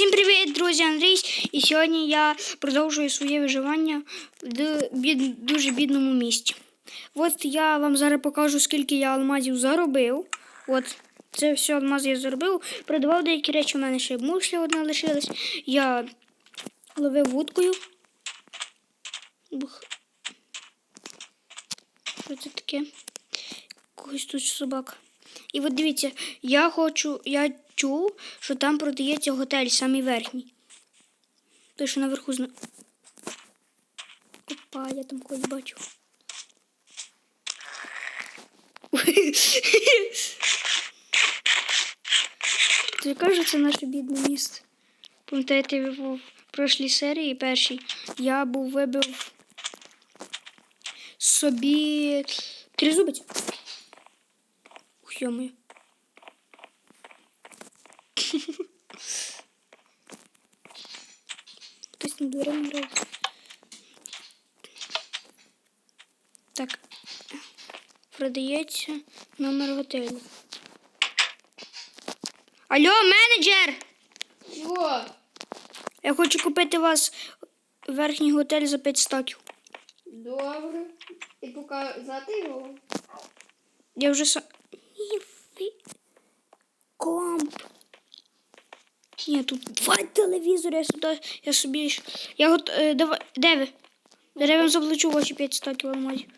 Всім привіт, друзі, Андрій. І сьогодні я продовжую своє виживання в бід... дуже бідному місті. От я вам зараз покажу, скільки я алмазів заробив. От це все алмази я заробив. Продавав деякі речі, у мене ще мушлі одна лишилась. Я ловив вудкою. Бух. Що це таке? Когось тут собак. І от дивіться, я хочу, я чув, що там продається готель, самий верхній. Той, що наверху зна. Опа, я там когось бачу. Ти кажеш, це наше бідне місто. Пам'ятаєте, в прошлій серії першій я був вибив собі тризубець. Ух, йомою. Хтось на дверей грає. Так. Продається номер готелю. Алло, менеджер! Чого? Я хочу купити у вас верхній готель за 5 стоків. Добре. І показати його. Я вже сам. Комп. Ні, тут два телевізори, я сюди, я собі. Я гот... е, давай, де ви? Де я вам заплачу ваші 5 стаків алмазів.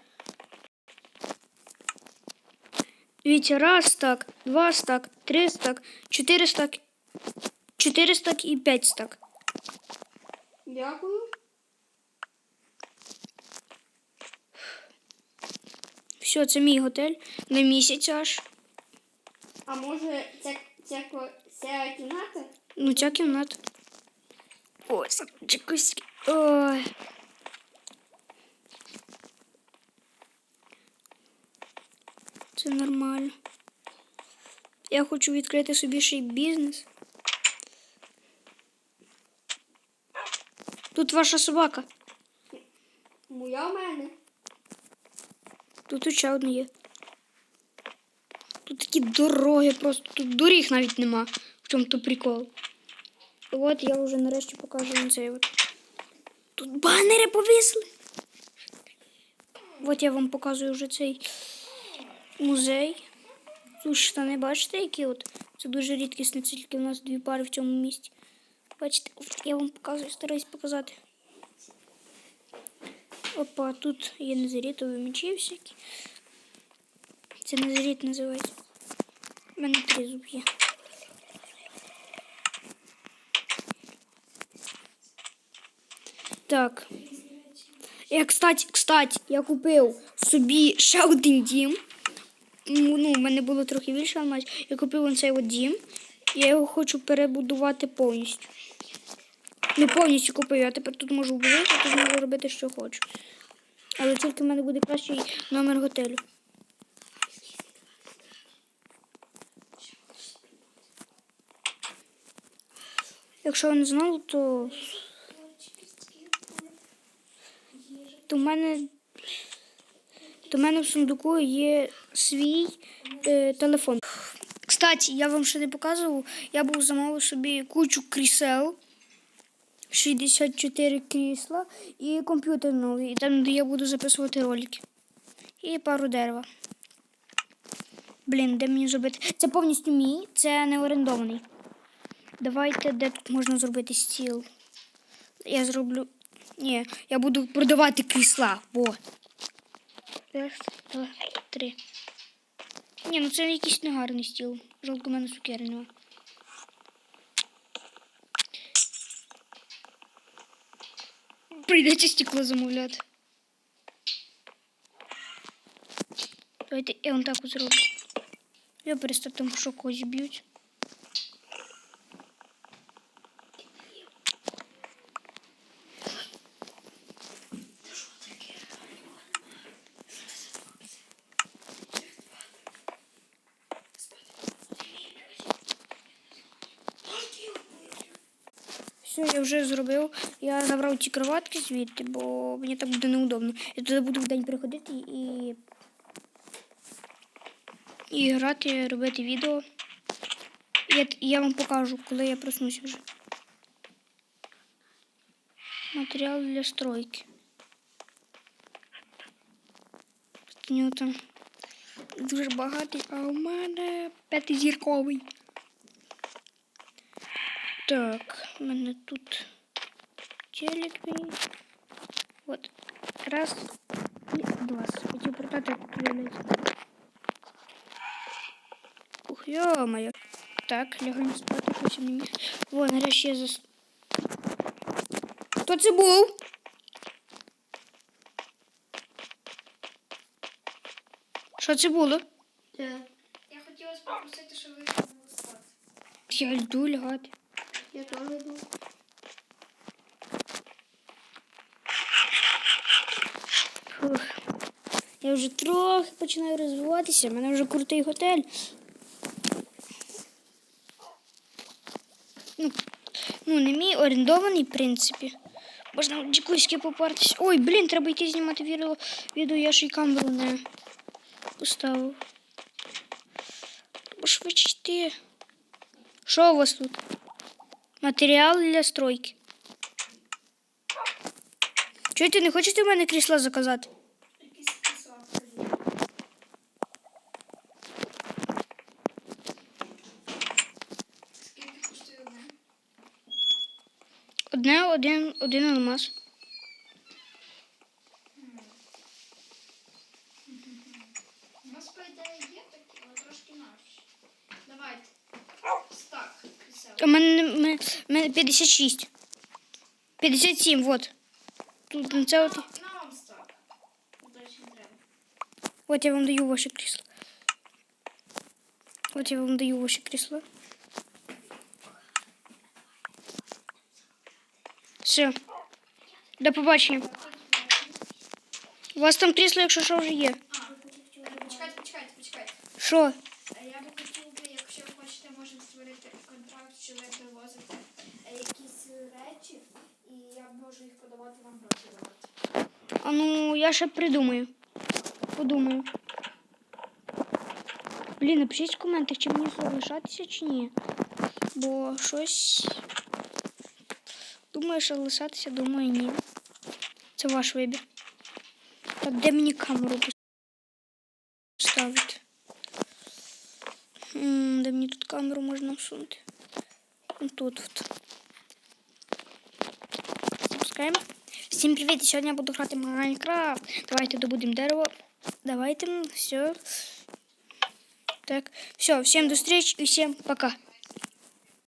Дивіться, раз стак, два стак, три стак, чотири стак, чотири стак і п'ять стак. Дякую. Все, це мій готель на місяць аж. А може ця, ця, ця кімната? Ну, ця кімната. Ось, якось. Ой. Це нормально. Я хочу відкрити собі ще й бізнес. Тут ваша собака. Моя в мене. Тут ще одна є. Тут такі дороги, просто тут доріг навіть нема. В чому то прикол. От я вже нарешті покажу вам цей от. Тут банери повисли. От я вам показую вже цей музей. Тут штани, бачите, які от. Це дуже рідкісне, тільки в нас дві пари в цьому місті. Бачите, я вам показую, стараюсь показати. Опа, тут є незарітові мечі всякі. Це незаріт називається. У мене три зуб. Так. Я, кстати, кстати, я купив собі ще один дім. Ну, в мене було трохи більше алмазів. Я купив цей от дім. Я його хочу перебудувати повністю. Не повністю купив, я тепер тут можу вбивати, тут можу робити, що хочу. Але тільки в мене буде кращий номер готелю. Якщо ви не знали, то. То в мене. То в мене в сундуку є свій е, телефон. Кстати, я вам ще не показував, я був замовив собі кучу крісел. 64 крісла і комп'ютер новий, там, де я буду записувати ролики. І пару дерева. Блін, де мені зробити? Це повністю мій, це не орендований. Давайте, де тут можна зробити стіл. Я зроблю. Ні, я буду продавати крісла. Во. Раз, два, три. Ні, ну це якийсь негарний стіл. Жалко, мене цукери нема. Прийдеться стекло замовляти. Давайте я вон так зроблю. Я перестав там що когось б'ють. Все, я вже зробив. Я забрав ці кроватки звідти, бо мені так буде неудобно. Я туди буду в день приходити і. І грати, робити відео. Я, я вам покажу, коли я проснуся вже. Матеріал для стройки. Нього там дуже багатий, а у мене п'ятизірковий. Так, у мене тут телек мій. От. Раз і два. Хотів продати, виявляється. Ух, йо-моє. Так, лягаємо спати, хоч і не міг. Во, нарешті я зас... Хто це був? Що це було? Я хотіла вас попросити, щоб ви спати. Я йду лягати. Я теж йду. Фух. Я вже трохи починаю розвиватися. У мене вже крутий готель. Ну, ну не мій орендований, в принципі. Можна в джакузьки попартися. Ой, блін, треба йти знімати відео. відео я ж і камеру не поставив. Треба швидше йти. Що у вас тут? Матеріал для стройки. Чуєте, не хочете у мене крісла заказати? Одне, один, один алмаз. мене, не- мене, мене 56. 57, вот. Тут на це от. На вам стак. Дальше не треба. От я вам даю ваше крісло. От я вам даю ваше крісло. Все. До побачення. У вас там крісло, якщо що вже є. А, почекайте, почекайте, почекайте. Що? Речі, і я можу їх подавати вам гроші давати. А ну, я ще придумаю. Подумаю. Блін, напишіть в коментах, чи мені залишатися, чи ні. Бо щось. Думаю, що лишатися, думаю, ні. Це ваш вибір. Так, де мені камеру поставити? М, Де мені тут камеру можна всунути? Тут. От. Запускаємо. Всім привіт! Сьогодні я буду грати Майнкрафт. Давайте добудемо дерево. Давайте, все. Так, все, всім до зустрічі і всім пока.